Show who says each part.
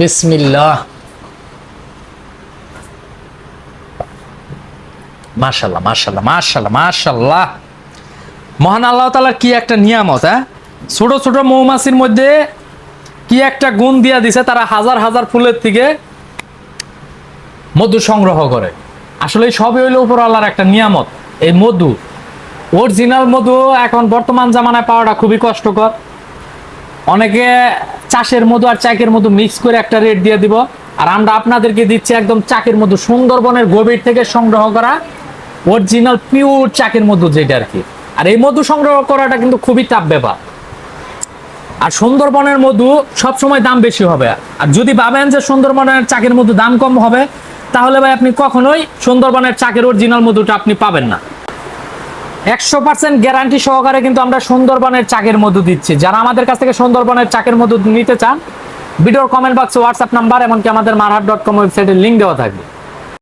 Speaker 1: বিসমিল্লাহ। মাশাল্লাহ মাশাল্লাহ মাশাল্লাহ মাশাল্লাহ। মহান আল্লাহ তালার কি একটা নিয়ামত হ্যাঁ? ছোট ছোট মৌমাছির মধ্যে কি একটা গুণ দিয়া দিছে, তারা হাজার হাজার ফুলের থেকে মধু সংগ্রহ করে। আসলে সবই হইল উপর আল্লাহর একটা নিয়ামত। এই মধু অরিজিনাল মধু এখন বর্তমান জামানায় পাওয়াটা খুবই কষ্টকর। অনেকে চাষের মধু আর চাকের মধু মিক্স করে একটা রেট দিয়ে দিব। আর আমরা আপনাদেরকে দিচ্ছি একদম চাকের মধু, সুন্দরবনের গভীর থেকে সংগ্রহ করা অরিজিনাল পিওর চাকের মধু যেটা আর কি। আর এই মধু সংগ্রহ করাটা কিন্তু খুবই টাফ ব্যাপার। আর সুন্দরবনের মধু সবসময় দাম বেশি হবে। আর যদি ভাবেন যে সুন্দরবনের চাকের মধু দাম কম হবে, তাহলে ভাই আপনি কখনোই সুন্দরবনের চাকের অরিজিনাল মধুটা আপনি পাবেন না। একশো পার্সেন্ট গ্যারান্টি সহকারে কিন্তু আমরা সুন্দরবনের চাকের মধু দিচ্ছি। যারা আমাদের কাছ থেকে সুন্দরবনের চাকের মধু নিতে চান, ভিডিওর কমেন্ট বক্সে হোয়াটসঅ্যাপ নাম্বার এমনকি আমাদের মারহাট ডট কম ওয়েবসাইটের লিঙ্ক দেওয়া থাকবে।